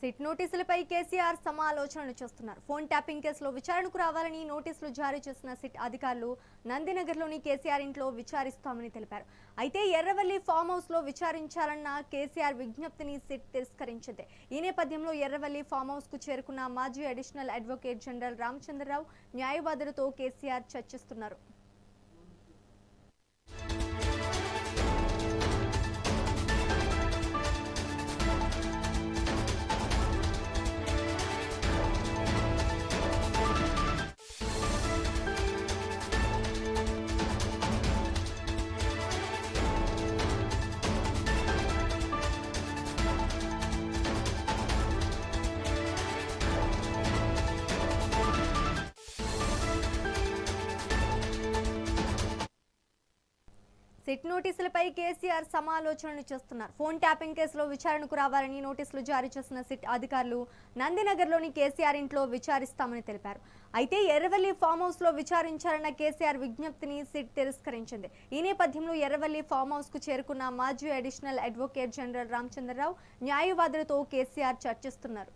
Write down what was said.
SIT నోటీసులపై KCR సమాలోచనలు చేస్తున్నారు. Phone tapping కేసులో విచారణకు రావాలని నోటీసులు జారీ చేసిన సిట్ అధికారులు నందినగర్లోని కేసీఆర్ ఇంట్లో విచారిస్తామని తెలిపారు. అయితే ఎర్రవల్లి ఫామ్ హౌస్లో విచారించాలన్న కేసీఆర్ విజ్ఞప్తిని సిట్ తిరస్కరించింది. ఈ నేపథ్యంలో ఎర్రవల్లి ఫామ్ హౌస్కు చేరుకున్న మాజీ అడిషనల్ అడ్వకేట్ జనరల్ రామచంద్రరావు న్యాయవాదులతో కేసీఆర్ చర్చిస్తున్నారు. సిట్ నోటీసులపై కేసీఆర్ సమాలోచనలు చేస్తున్నారు. ఫోన్ ట్యాపింగ్ కేసులో విచారణకు రావాలని నోటీసులు జారీ చేసిన సిట్ అధికారులు నందినగర్లోని కేసీఆర్ ఇంట్లో విచారిస్తామని తెలిపారు. అయితే ఎర్రవల్లి ఫామ్ హౌస్లో విచారించాలన్న కేసీఆర్ విజ్ఞప్తిని సిట్ తిరస్కరించింది. ఈ నేపథ్యంలో ఎర్రవల్లి ఫామ్ హౌస్కు చేరుకున్న మాజీ అడిషనల్ అడ్వకేట్ జనరల్ రామచంద్రరావు న్యాయవాదులతో కేసీఆర్ చర్చిస్తున్నారు.